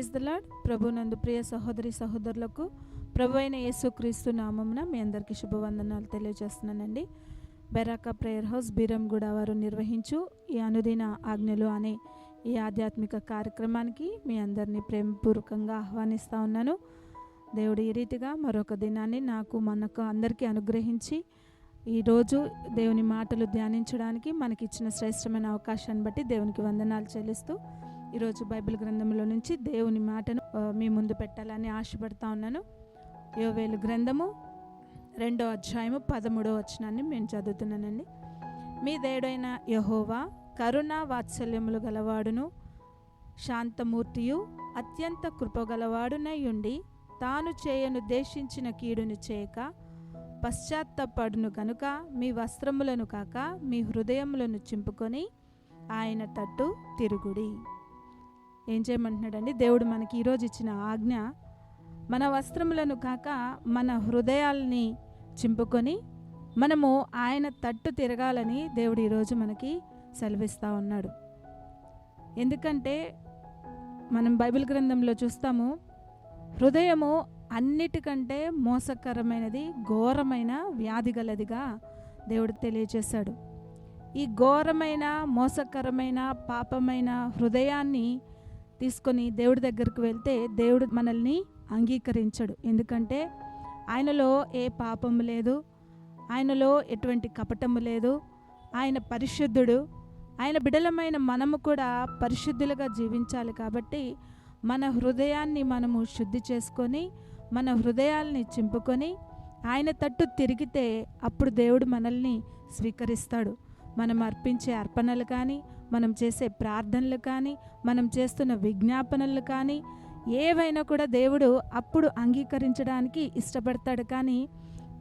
Praise the lord ప్రభునందు ప్రియ సహోదరి సహోదరులకు ప్రభు అయిన యేసుక్రీస్తు నామమున మీ అందరికీ శుభవందనాలు తెలియజేస్తున్నానండి. బెరాకా ప్రేయర్ హౌస్ బీరంగూడ వారు నిర్వహించు ఈ అనుదిన ఆజ్ఞలు అనే ఈ ఆధ్యాత్మిక కార్యక్రమానికి మీ అందరినీ ప్రేమపూర్వకంగా ఆహ్వానిస్తూ ఉన్నాను. దేవుడు ఈ రీతిగా మరొక దినాన్ని నాకు మనకు అందరికీ అనుగ్రహించి ఈరోజు దేవుని మాటలు ధ్యానించడానికి మనకి ఇచ్చిన శ్రేష్టమైన అవకాశాన్ని బట్టి దేవునికి వందనాలు చెల్లిస్తూ ఈరోజు బైబిల్ గ్రంథంలో నుంచి దేవుని మాటను మీ ముందు పెట్టాలని ఆశపడతా ఉన్నాను. యోవేలు గ్రంథము రెండో అధ్యాయము పదమూడో వచనాన్ని నేను చదువుతున్నానండి. మీ దేవుడైన యహోవా కరుణ వాత్సల్యములు గలవాడును శాంతమూర్తియు అత్యంత కృపగలవాడునై ఉండి తాను చేయనుద్దేశించిన కీడును చేయక పశ్చాత్తపడును కనుక మీ వస్త్రములను కాక మీ హృదయములను చింపుకొని ఆయన తట్టు తిరుగుడి. ఏం చేయమంటున్నాడండి దేవుడు మనకి ఈరోజు ఇచ్చిన ఆజ్ఞ మన వస్త్రములను కాక మన హృదయాల్ని చింపుకొని మనము ఆయన తట్టు తిరగాలని దేవుడు ఈరోజు మనకి సెలవిస్తూ ఉన్నాడు. ఎందుకంటే మనం బైబిల్ గ్రంథంలో చూస్తాము హృదయము అన్నిటికంటే మోసకరమైనది ఘోరమైన వ్యాధి గలదిగా దేవుడు తెలియజేశాడు ఈ ఘోరమైన మోసకరమైన పాపమైన హృదయాన్ని తీసుకొని దేవుడి దగ్గరికి వెళ్తే దేవుడు మనల్ని అంగీకరించడు. ఎందుకంటే ఆయనలో ఏ పాపము లేదు ఆయనలో ఎటువంటి కపటము లేదు ఆయన పరిశుద్ధుడు ఆయన బిడలమైన మనము కూడా పరిశుద్ధులుగా జీవించాలి కాబట్టి మన హృదయాన్ని మనము శుద్ధి చేసుకొని మన హృదయాల్ని చింపుకొని ఆయన తట్టు తిరిగితే అప్పుడు దేవుడు మనల్ని స్వీకరిస్తాడు. మనం అర్పించే అర్పణలు కానీ మనం చేసే ప్రార్థనలు కానీ మనం చేస్తున్న విజ్ఞాపనలు కానీ ఏవైనా కూడా దేవుడు అప్పుడు అంగీకరించడానికి ఇష్టపడతాడు. కానీ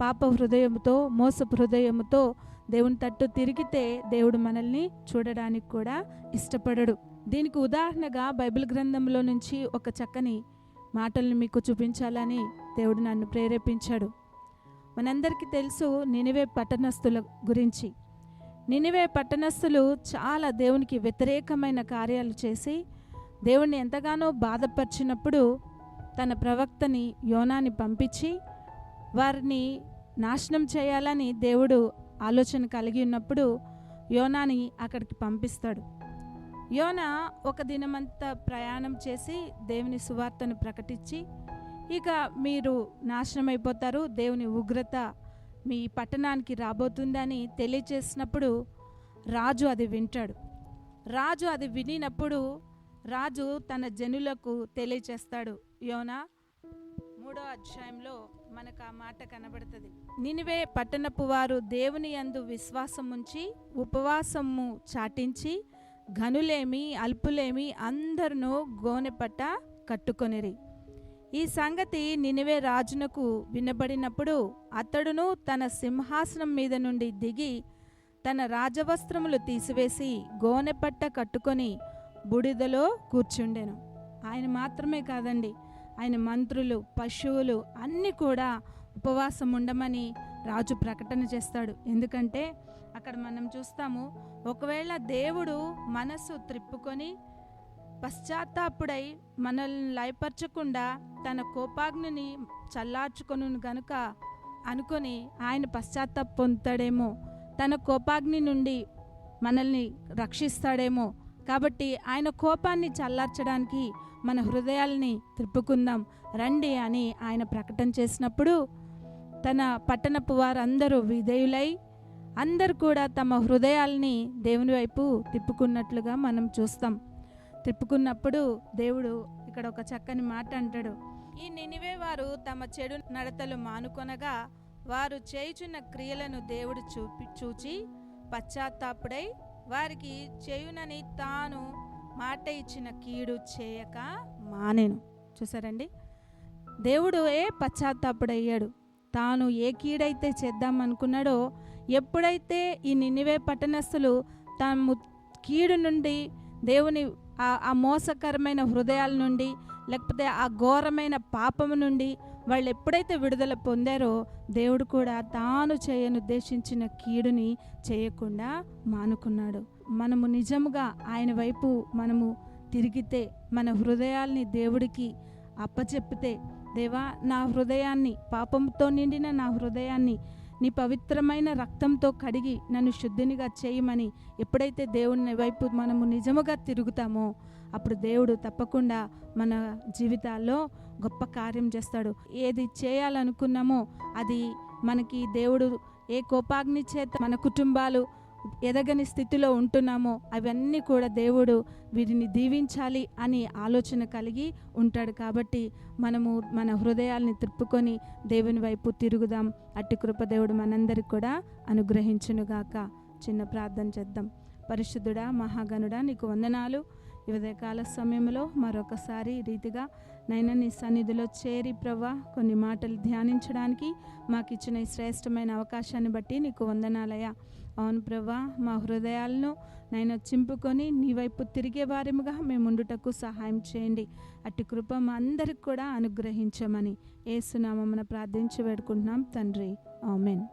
పాప హృదయంతో మోసపు హృదయంతో దేవుని తట్టు తిరిగితే దేవుడు మనల్ని చూడడానికి కూడా ఇష్టపడడు. దీనికి ఉదాహరణగా బైబిల్ గ్రంథంలో నుంచి ఒక చక్కని మాటలను మీకు చూపించాలని దేవుడు నన్ను ప్రేరేపించాడు. మనందరికీ తెలుసు నినివే పట్టణస్థుల గురించి. నినివే పట్టణస్థులు చాలా దేవునికి వ్యతిరేకమైన కార్యాలు చేసి దేవుణ్ణి ఎంతగానో బాధపరిచినప్పుడు తన ప్రవక్తని యోనాని పంపించి వారిని నాశనం చేయాలని దేవుడు ఆలోచన కలిగి ఉన్నప్పుడు యోనాని అక్కడికి పంపిస్తాడు. యోన ఒక దినమంతా ప్రయాణం చేసి దేవుని సువార్తను ప్రకటించి ఇక మీరు నాశనం అయిపోతారు దేవుని ఉగ్రత మీ పట్టణానికి రాబోతుందని తెలియచేసినప్పుడు రాజు అది వింటాడు. రాజు అది వినినప్పుడు రాజు తన జనులకు తెలియచేస్తాడు. యోనా మూడో అధ్యాయంలో మనకు ఆ మాట కనబడుతుంది. నినివే పట్టణపు వారు దేవుని యందు విశ్వాసం ఉంచి ఉపవాసము చాటించి ఘనులేమి అల్పులేమి అందరినూ గోనెపట్ట కట్టుకొనిరి. ఈ సంగతి నినివే రాజునకు వినబడినప్పుడు అతడును తన సింహాసనం మీద నుండి దిగి తన రాజవస్త్రములు తీసివేసి గోనెపట్ట కట్టుకొని బుడిదలో కూర్చుండెను. ఆయన మాత్రమే కాదండి ఆయన మంత్రులు పశువులు అన్నీ కూడా ఉపవాసం ఉండమని రాజు ప్రకటన చేస్తాడు. ఎందుకంటే అక్కడ మనం చూస్తాము ఒకవేళ దేవుడు మనస్సు త్రిప్పుకొని పశ్చాత్తాపుడై మనల్ని లయపరచకుండా తన కోపాగ్నిని చల్లార్చుకొను గనుక అనుకొని ఆయన పశ్చాత్తాప పొందుతాడేమో. తన కోపాగ్ని నుండి మనల్ని రక్షిస్తాడేమో. కాబట్టి ఆయన కోపాన్ని చల్లార్చడానికి మన హృదయాల్ని త్రిప్పుకుందాం. రండి అని ఆయన ప్రకటన చేసినప్పుడు తన పట్టణపు వారందరూ విధేయులై అందరు కూడా తమ హృదయాల్ని దేవుని వైపు తిప్పుకున్నట్లుగా మనం చూస్తాం. తిప్పుకున్నప్పుడు దేవుడు ఇక్కడ ఒక చక్కని మాట అంటాడు. ఈ నినివే వారు తమ చెడు నడతలు మానుకొనగా వారు చేయుచున్న క్రియలను దేవుడు చూపి చూచి పశ్చాత్తాపుడై వారికి చేయునని తాను మాట ఇచ్చిన కీడు చేయక మానేను. చూసారండి? దేవుడు ఏ పశ్చాత్తాపుడయ్యాడు? తాను ఏ కీడైతే చేద్దాం అనుకున్నాడో ఎప్పుడైతే ఈ నినివే పట్టణస్థులు తాము కీడు నుండి దేవుని ఆ- ఆ మోసకరమైన హృదయాల నుండి లేకపోతే ఆ ఘోరమైన పాపము నుండి వాళ్ళు ఎప్పుడైతే విడుదల పొందారో దేవుడు కూడా తాను చేయనుద్దేశించిన కీడుని చేయకుండా మానుకున్నాడు. మనము నిజముగా ఆయన వైపు మనము తిరిగితే మన హృదయాల్ని దేవుడికి అప్పచెప్పితే దేవా నా హృదయాన్ని పాపంతో నిండిన నా హృదయాన్ని నీ పవిత్రమైన రక్తంతో కడిగి నన్ను శుద్ధినిగా చేయమని ఎప్పుడైతే దేవుని వైపు మనము నిజముగా తిరుగుతామో అప్పుడు దేవుడు తప్పకుండా మన జీవితాల్లో గొప్ప కార్యం చేస్తాడు. ఏది చేయాలనుకున్నామో అది మనకి దేవుడు ఏ కోపాగ్ని చేత మన కుటుంబాలు ఎదగని స్థితిలో ఉంటున్నామో అవన్నీ కూడా దేవుడు వీరిని దీవించాలి అని ఆలోచన కలిగి ఉంటాడు కాబట్టి మనము మన హృదయాల్ని తిప్పుకొని దేవుని వైపు తిరుగుదాం. అట్టి కృపదేవుడు మనందరికి కూడా అనుగ్రహించునుగాక. చిన్న ప్రార్థన చేద్దాం. పరిశుద్ధుడా మహాగణుడా నీకు వందనాలు. ఈ ఉదయకాల సమయంలో మరొకసారి రీతిగా నైనా నీ సన్నిధిలో చేరి ప్రవ్వా కొన్ని మాటలు ధ్యానించడానికి మాకు ఇచ్చిన ఈ శ్రేష్టమైన అవకాశాన్ని బట్టి నీకు వందనాలయ్యా. అవును ప్రవ్వా మా హృదయాలను నైనా చింపుకొని నీ వైపు తిరిగే వారిముగా మేము ఉండుటకు సహాయం చేయండి. అట్టి కృప మా అందరికి కూడా అనుగ్రహించమని ఏసునామమున ప్రార్థించి వేడుకుంటున్నాం తండ్రి. ఆమెన్.